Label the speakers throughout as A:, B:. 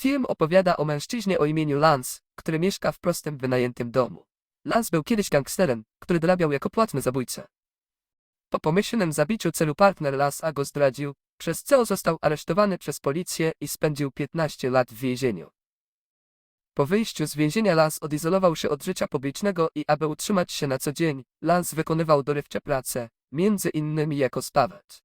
A: Film opowiada o mężczyźnie o imieniu Lance, który mieszka w prostym wynajętym domu. Lance był kiedyś gangsterem, który dorabiał jako płatny zabójca. Po pomyślnym zabiciu celu partner Lance go zdradził, przez co został aresztowany przez policję i spędził 15 lat w więzieniu. Po wyjściu z więzienia Lance odizolował się od życia publicznego i aby utrzymać się na co dzień, Lance wykonywał dorywcze prace, między innymi jako spawacz.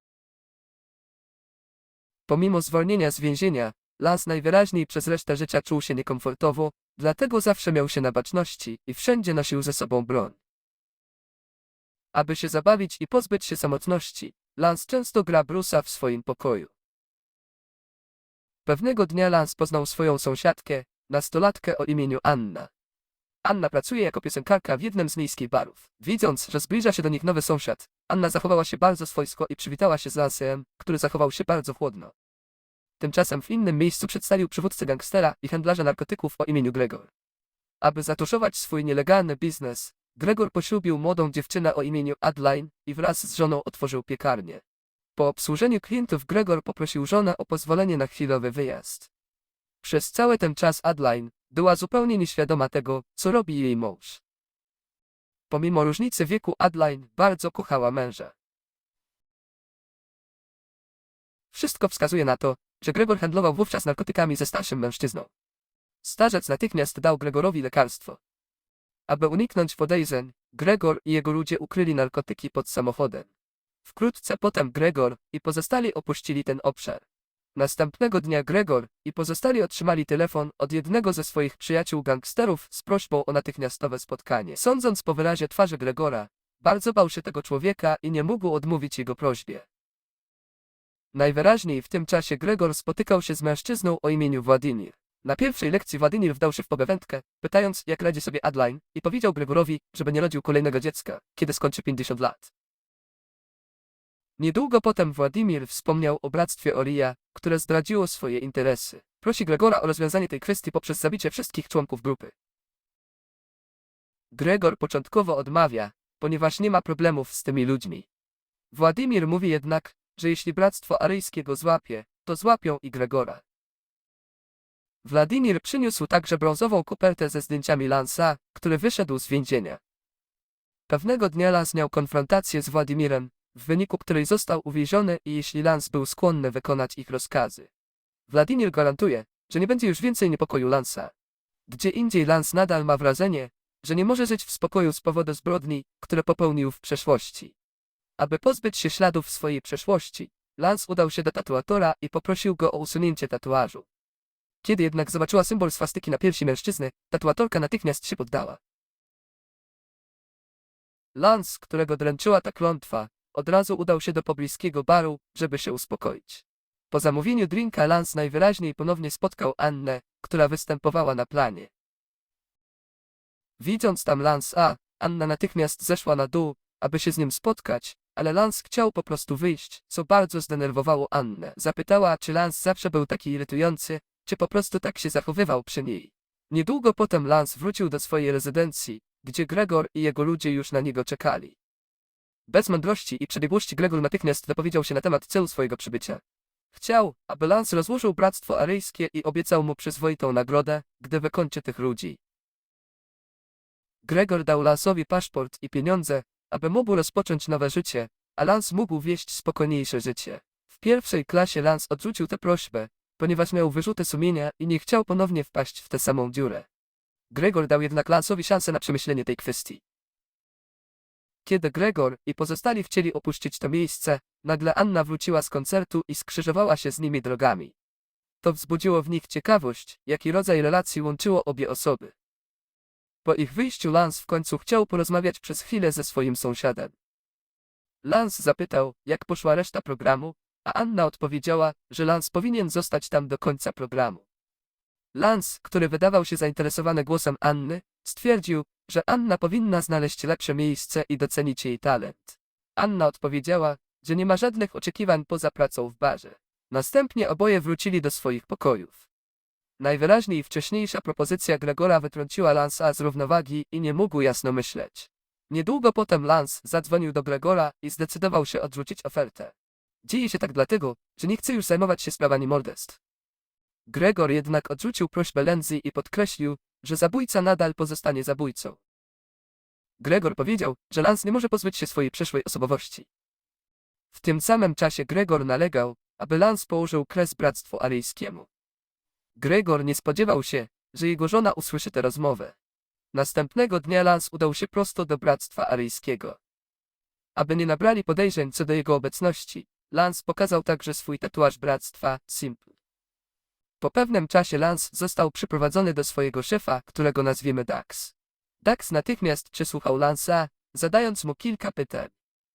A: Pomimo zwolnienia z więzienia, Lance najwyraźniej przez resztę życia czuł się niekomfortowo, dlatego zawsze miał się na baczności i wszędzie nosił ze sobą broń. Aby się zabawić i pozbyć się samotności, Lance często gra Brusa w swoim pokoju. Pewnego dnia Lance poznał swoją sąsiadkę, nastolatkę o imieniu Anna. Anna pracuje jako piosenkarka w jednym z miejskich barów. Widząc, że zbliża się do nich nowy sąsiad, Anna zachowała się bardzo swojsko i przywitała się z Lance'em, który zachował się bardzo chłodno. Tymczasem w innym miejscu przedstawił przywódcę gangstera i handlarza narkotyków o imieniu Gregor. Aby zatuszować swój nielegalny biznes, Gregor poślubił młodą dziewczynę o imieniu Adeline i wraz z żoną otworzył piekarnię. Po obsłużeniu klientów Gregor poprosił żonę o pozwolenie na chwilowy wyjazd. Przez cały ten czas Adeline była zupełnie nieświadoma tego, co robi jej mąż. Pomimo różnicy wieku Adeline bardzo kochała męża. Wszystko wskazuje na to, że Gregor handlował wówczas narkotykami ze starszym mężczyzną. Starzec natychmiast dał Gregorowi lekarstwo. Aby uniknąć podejrzeń, Gregor i jego ludzie ukryli narkotyki pod samochodem. Wkrótce potem Gregor i pozostali opuścili ten obszar. Następnego dnia Gregor i pozostali otrzymali telefon od jednego ze swoich przyjaciół gangsterów z prośbą o natychmiastowe spotkanie. Sądząc po wyrazie twarzy Gregora, bardzo bał się tego człowieka i nie mógł odmówić jego prośbie. Najwyraźniej w tym czasie Gregor spotykał się z mężczyzną o imieniu Władimir. Na pierwszej lekcji Władimir wdał się w pogawędkę, pytając jak radzi sobie Adeline i powiedział Gregorowi, żeby nie rodził kolejnego dziecka, kiedy skończy 50 lat. Niedługo potem Władimir wspomniał o bractwie Oria, które zdradziło swoje interesy. Prosi Gregora o rozwiązanie tej kwestii poprzez zabicie wszystkich członków grupy. Gregor początkowo odmawia, ponieważ nie ma problemów z tymi ludźmi. Władimir mówi jednak, że jeśli bractwo aryjskie go złapie, to złapią i Gregora. Władimir przyniósł także brązową kopertę ze zdjęciami Lansa, który wyszedł z więzienia. Pewnego dnia Lans miał konfrontację z Władimirem, w wyniku której został uwieziony i jeśli Lans był skłonny wykonać ich rozkazy. Władimir gwarantuje, że nie będzie już więcej niepokoju Lansa. Gdzie indziej Lans nadal ma wrażenie, że nie może żyć w spokoju z powodu zbrodni, które popełnił w przeszłości. Aby pozbyć się śladów swojej przeszłości, Lance udał się do tatuatora i poprosił go o usunięcie tatuażu. Kiedy jednak zobaczyła symbol swastyki na piersi mężczyzny, tatuatorka natychmiast się poddała. Lance, którego dręczyła ta klątwa, od razu udał się do pobliskiego baru, żeby się uspokoić. Po zamówieniu drinka Lance najwyraźniej ponownie spotkał Annę, która występowała na planie. Widząc tam Lance A, Anna natychmiast zeszła na dół, aby się z nim spotkać, ale Lance chciał po prostu wyjść, co bardzo zdenerwowało Annę. Zapytała, czy Lance zawsze był taki irytujący, czy po prostu tak się zachowywał przy niej. Niedługo potem Lance wrócił do swojej rezydencji, gdzie Gregor i jego ludzie już na niego czekali. Bez mądrości i przebiegłości Gregor natychmiast dopowiedział się na temat celu swojego przybycia. Chciał, aby Lance rozłożył bractwo aryjskie i obiecał mu przyzwoitą nagrodę, gdy wykończy tych ludzi. Gregor dał Lance'owi paszport i pieniądze, aby mógł rozpocząć nowe życie, a Lance mógł wieść spokojniejsze życie. W pierwszej klasie Lance odrzucił tę prośbę, ponieważ miał wyrzuty sumienia i nie chciał ponownie wpaść w tę samą dziurę. Gregor dał jednak Lance'owi szansę na przemyślenie tej kwestii. Kiedy Gregor i pozostali chcieli opuścić to miejsce, nagle Anna wróciła z koncertu i skrzyżowała się z nimi drogami. To wzbudziło w nich ciekawość, jaki rodzaj relacji łączyło obie osoby. Po ich wyjściu Lance w końcu chciał porozmawiać przez chwilę ze swoim sąsiadem. Lance zapytał, jak poszła reszta programu, a Anna odpowiedziała, że Lance powinien zostać tam do końca programu. Lance, który wydawał się zainteresowany głosem Anny, stwierdził, że Anna powinna znaleźć lepsze miejsce i docenić jej talent. Anna odpowiedziała, że nie ma żadnych oczekiwań poza pracą w barze. Następnie oboje wrócili do swoich pokojów. Najwyraźniej wcześniejsza propozycja Gregora wytrąciła Lance'a z równowagi i nie mógł jasno myśleć. Niedługo potem Lance zadzwonił do Gregora i zdecydował się odrzucić ofertę. Dzieje się tak dlatego, że nie chce już zajmować się sprawami morderstw. Gregor jednak odrzucił prośbę Lenzy i podkreślił, że zabójca nadal pozostanie zabójcą. Gregor powiedział, że Lance nie może pozbyć się swojej przeszłej osobowości. W tym samym czasie Gregor nalegał, aby Lance położył kres bractwu aryjskiemu. Gregor nie spodziewał się, że jego żona usłyszy tę rozmowę. Następnego dnia Lance udał się prosto do bractwa aryjskiego. Aby nie nabrali podejrzeń co do jego obecności, Lance pokazał także swój tatuaż bractwa, Simple. Po pewnym czasie Lance został przyprowadzony do swojego szefa, którego nazwiemy Dax. Dax natychmiast przesłuchał Lance'a, zadając mu kilka pytań.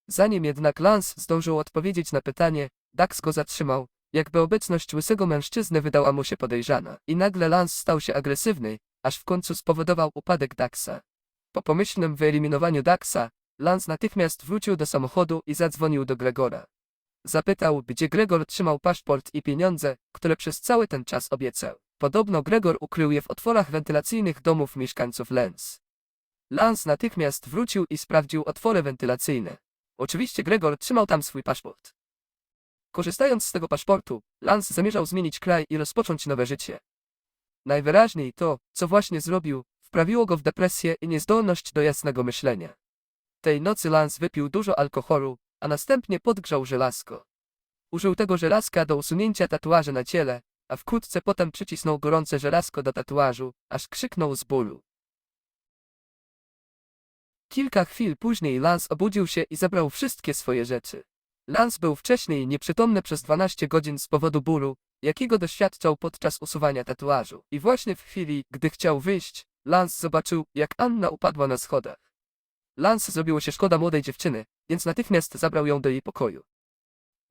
A: Zanim jednak Lance zdążył odpowiedzieć na pytanie, Dax go zatrzymał, jakby obecność łysego mężczyzny wydała mu się podejrzana. I nagle Lance stał się agresywny, aż w końcu spowodował upadek Daxa. Po pomyślnym wyeliminowaniu Daxa, Lance natychmiast wrócił do samochodu i zadzwonił do Gregora. Zapytał, gdzie Gregor trzymał paszport i pieniądze, które przez cały ten czas obiecał. Podobno Gregor ukrył je w otworach wentylacyjnych domów mieszkańców Lens. Lance natychmiast wrócił i sprawdził otwory wentylacyjne. Oczywiście Gregor trzymał tam swój paszport. Korzystając z tego paszportu, Lance zamierzał zmienić kraj i rozpocząć nowe życie. Najwyraźniej to, co właśnie zrobił, wprawiło go w depresję i niezdolność do jasnego myślenia. Tej nocy Lance wypił dużo alkoholu, a następnie podgrzał żelazko. Użył tego żelazka do usunięcia tatuaży na ciele, a wkrótce potem przycisnął gorące żelazko do tatuażu, aż krzyknął z bólu. Kilka chwil później Lance obudził się i zabrał wszystkie swoje rzeczy. Lance był wcześniej nieprzytomny przez 12 godzin z powodu bólu, jakiego doświadczał podczas usuwania tatuażu. I właśnie w chwili, gdy chciał wyjść, Lance zobaczył, jak Anna upadła na schodach. Lance zrobiło się szkoda młodej dziewczyny, więc natychmiast zabrał ją do jej pokoju.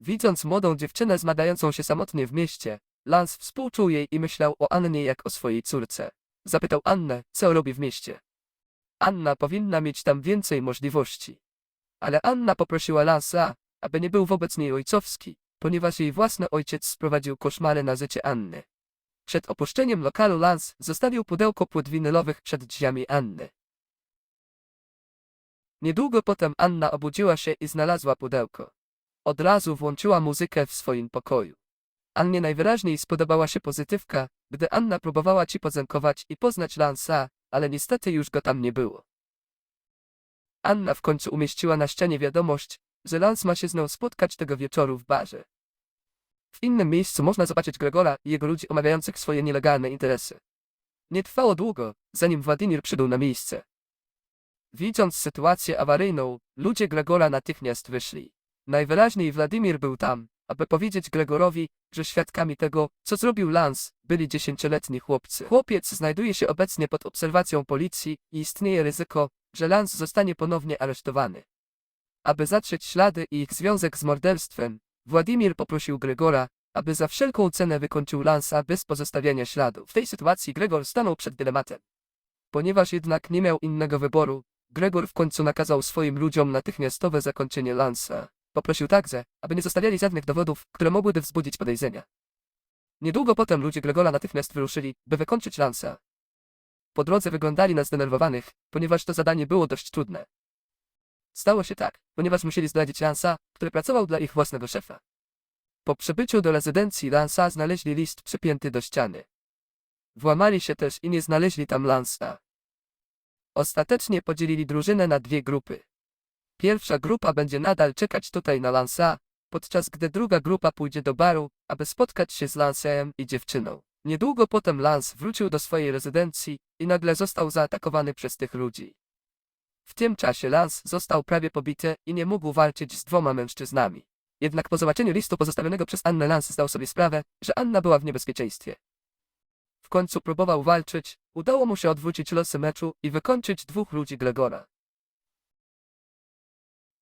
A: Widząc młodą dziewczynę zmagającą się samotnie w mieście, Lance współczuł jej i myślał o Annie jak o swojej córce. Zapytał Annę, co robi w mieście. Anna powinna mieć tam więcej możliwości. Ale Anna poprosiła Lance'a, aby nie był wobec niej ojcowski, ponieważ jej własny ojciec sprowadził koszmary na życie Anny. Przed opuszczeniem lokalu Lance zostawił pudełko płyt winylowych przed drzwiami Anny. Niedługo potem Anna obudziła się i znalazła pudełko. Od razu włączyła muzykę w swoim pokoju. Annie najwyraźniej spodobała się pozytywka, gdy Anna próbowała ci pozenkować i poznać Lance'a, ale niestety już go tam nie było. Anna w końcu umieściła na ścianie wiadomość, że Lance ma się z nią spotkać tego wieczoru w barze. W innym miejscu można zobaczyć Gregora i jego ludzi omawiających swoje nielegalne interesy. Nie trwało długo, zanim Władimir przybył na miejsce. Widząc sytuację awaryjną, ludzie Gregora natychmiast wyszli. Najwyraźniej Władimir był tam, aby powiedzieć Gregorowi, że świadkami tego, co zrobił Lance, byli dziesięcioletni chłopcy. Chłopiec znajduje się obecnie pod obserwacją policji i istnieje ryzyko, że Lance zostanie ponownie aresztowany. Aby zatrzeć ślady i ich związek z morderstwem, Władimir poprosił Gregora, aby za wszelką cenę wykończył Lance'a bez pozostawiania śladów. W tej sytuacji Gregor stanął przed dylematem. Ponieważ jednak nie miał innego wyboru, Gregor w końcu nakazał swoim ludziom natychmiastowe zakończenie Lance'a. Poprosił także, aby nie zostawiali żadnych dowodów, które mogłyby wzbudzić podejrzenia. Niedługo potem ludzie Gregora natychmiast wyruszyli, by wykończyć Lance'a. Po drodze wyglądali na zdenerwowanych, ponieważ to zadanie było dość trudne. Stało się tak, ponieważ musieli zdradzić Lance'a, który pracował dla ich własnego szefa. Po przybyciu do rezydencji Lance'a znaleźli list przypięty do ściany. Włamali się też i nie znaleźli tam Lance'a. Ostatecznie podzielili drużynę na dwie grupy. Pierwsza grupa będzie nadal czekać tutaj na Lance'a, podczas gdy druga grupa pójdzie do baru, aby spotkać się z Lance'em i dziewczyną. Niedługo potem Lance wrócił do swojej rezydencji i nagle został zaatakowany przez tych ludzi. W tym czasie Lance został prawie pobity i nie mógł walczyć z dwoma mężczyznami. Jednak po zobaczeniu listu pozostawionego przez Annę Lance zdał sobie sprawę, że Anna była w niebezpieczeństwie. W końcu próbował walczyć, udało mu się odwrócić losy meczu i wykończyć dwóch ludzi Gregora.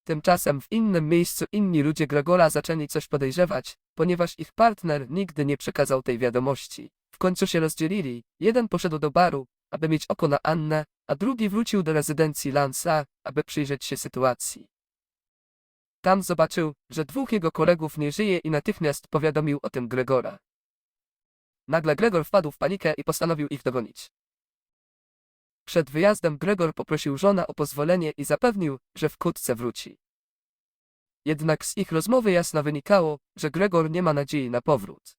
A: Tymczasem w innym miejscu inni ludzie Gregora zaczęli coś podejrzewać, ponieważ ich partner nigdy nie przekazał tej wiadomości. W końcu się rozdzielili, jeden poszedł do baru, aby mieć oko na Annę, a drugi wrócił do rezydencji Lance'a, aby przyjrzeć się sytuacji. Tam zobaczył, że dwóch jego kolegów nie żyje i natychmiast powiadomił o tym Gregora. Nagle Gregor wpadł w panikę i postanowił ich dogonić. Przed wyjazdem Gregor poprosił żonę o pozwolenie i zapewnił, że wkrótce wróci. Jednak z ich rozmowy jasno wynikało, że Gregor nie ma nadziei na powrót.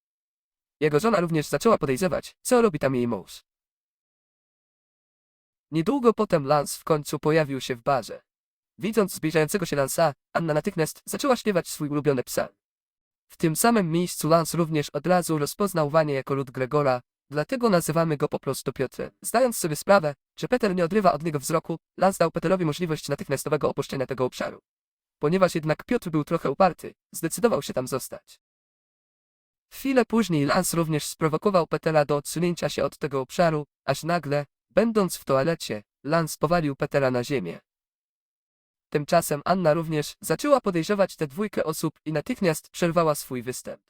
A: jego żona również zaczęła podejrzewać, co robi tam jej mąż. Niedługo potem Lance w końcu pojawił się w barze. Widząc zbliżającego się Lansa, Anna natychmiast zaczęła śpiewać swój ulubiony psalm. W tym samym miejscu Lance również od razu rozpoznał Wanie jako lud Gregora, dlatego nazywamy go po prostu Piotrem. Zdając sobie sprawę, że Peter nie odrywa od niego wzroku, Lance dał Peterowi możliwość natychmiastowego opuszczenia tego obszaru. Ponieważ jednak Piotr był trochę uparty, zdecydował się tam zostać. Chwilę później Lance również sprowokował Petera do odsunięcia się od tego obszaru, aż nagle, będąc w toalecie, Lance powalił Petera na ziemię. Tymczasem Anna również zaczęła podejrzewać tę dwójkę osób i natychmiast przerwała swój występ.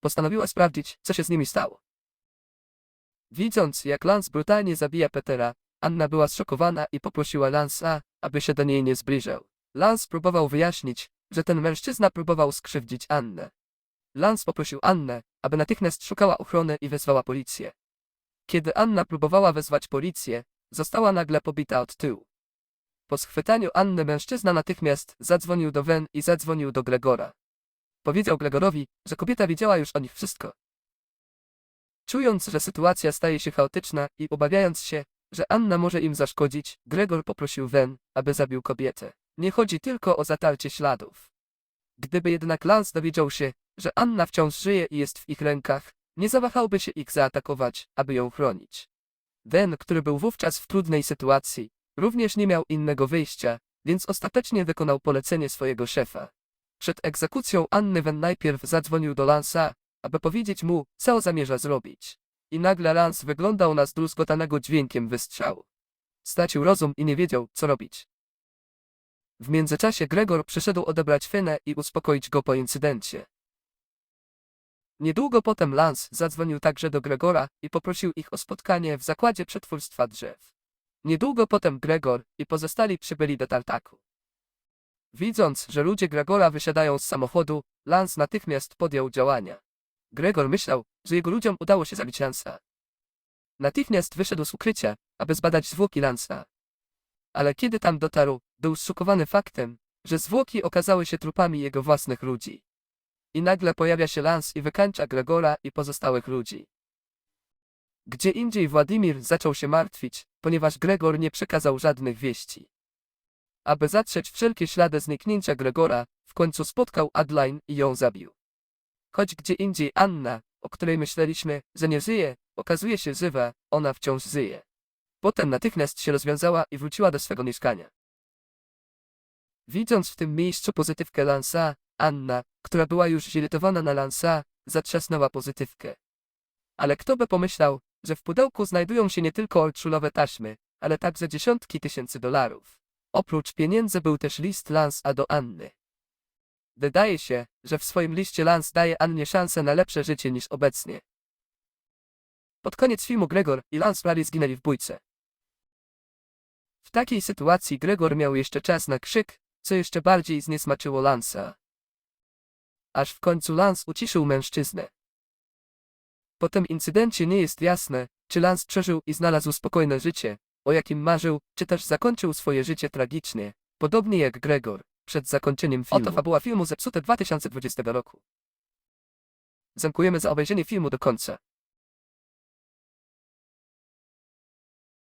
A: Postanowiła sprawdzić, co się z nimi stało. Widząc, jak Lance brutalnie zabija Petera, Anna była zszokowana i poprosiła Lance'a, aby się do niej nie zbliżał. Lance próbował wyjaśnić, że ten mężczyzna próbował skrzywdzić Annę. Lance poprosił Annę, aby natychmiast szukała ochrony i wezwała policję. Kiedy Anna próbowała wezwać policję, została nagle pobita od tyłu. Po schwytaniu Anny mężczyzna natychmiast zadzwonił do Wen i zadzwonił do Gregora. Powiedział Gregorowi, że kobieta wiedziała już o nich wszystko. Czując, że sytuacja staje się chaotyczna i obawiając się, że Anna może im zaszkodzić, Gregor poprosił Wen, aby zabił kobietę. Nie chodzi tylko o zatarcie śladów. Gdyby jednak Lance dowiedział się, że Anna wciąż żyje i jest w ich rękach, nie zawahałby się ich zaatakować, aby ją chronić. Wen, który był wówczas w trudnej sytuacji, również nie miał innego wyjścia, więc ostatecznie wykonał polecenie swojego szefa. Przed egzekucją Anny Wen najpierw zadzwonił do Lansa, aby powiedzieć mu, co zamierza zrobić. I nagle Lance wyglądał na zdruzgotanego dźwiękiem wystrzału. Stracił rozum i nie wiedział, co robić. W międzyczasie Gregor przyszedł odebrać Fenę i uspokoić go po incydencie. Niedługo potem Lance zadzwonił także do Gregora i poprosił ich o spotkanie w zakładzie przetwórstwa drzew. Niedługo potem Gregor i pozostali przybyli do tartaku. Widząc, że ludzie Gregora wysiadają z samochodu, Lance natychmiast podjął działania. Gregor myślał, że jego ludziom udało się zabić Lansa. Natychmiast wyszedł z ukrycia, aby zbadać zwłoki Lansa. Ale kiedy tam dotarł, był zszokowany faktem, że zwłoki okazały się trupami jego własnych ludzi. I nagle pojawia się Lance i wykańcza Gregora i pozostałych ludzi. Gdzie indziej Władimir zaczął się martwić, ponieważ Gregor nie przekazał żadnych wieści. Aby zatrzeć wszelkie ślady zniknięcia Gregora, w końcu spotkał Adeline i ją zabił. Choć gdzie indziej Anna, o której myśleliśmy, że nie żyje, okazuje się żywa, ona wciąż żyje. Potem natychmiast się rozwiązała i wróciła do swego mieszkania. Widząc w tym miejscu pozytywkę Lansa, Anna, która była już zirytowana na Lansa, zatrzasnęła pozytywkę. Ale kto by pomyślał, że w pudełku znajdują się nie tylko olczulowe taśmy, ale także dziesiątki tysięcy dolarów. Oprócz pieniędzy był też list Lance do Anny. Wydaje się, że w swoim liście Lance daje Annie szansę na lepsze życie niż obecnie. Pod koniec filmu Gregor i Lance prawie zginęli w bójce. W takiej sytuacji Gregor miał jeszcze czas na krzyk, co jeszcze bardziej zniesmaczyło Lance'a. Aż w końcu Lance uciszył mężczyznę. Po tym incydencie nie jest jasne, czy Lance przeżył i znalazł spokojne życie, o jakim marzył, czy też zakończył swoje życie tragicznie, podobnie jak Gregor, przed zakończeniem filmu. Oto fabuła filmu zepsute 2020 roku. Dziękujemy za obejrzenie filmu do końca.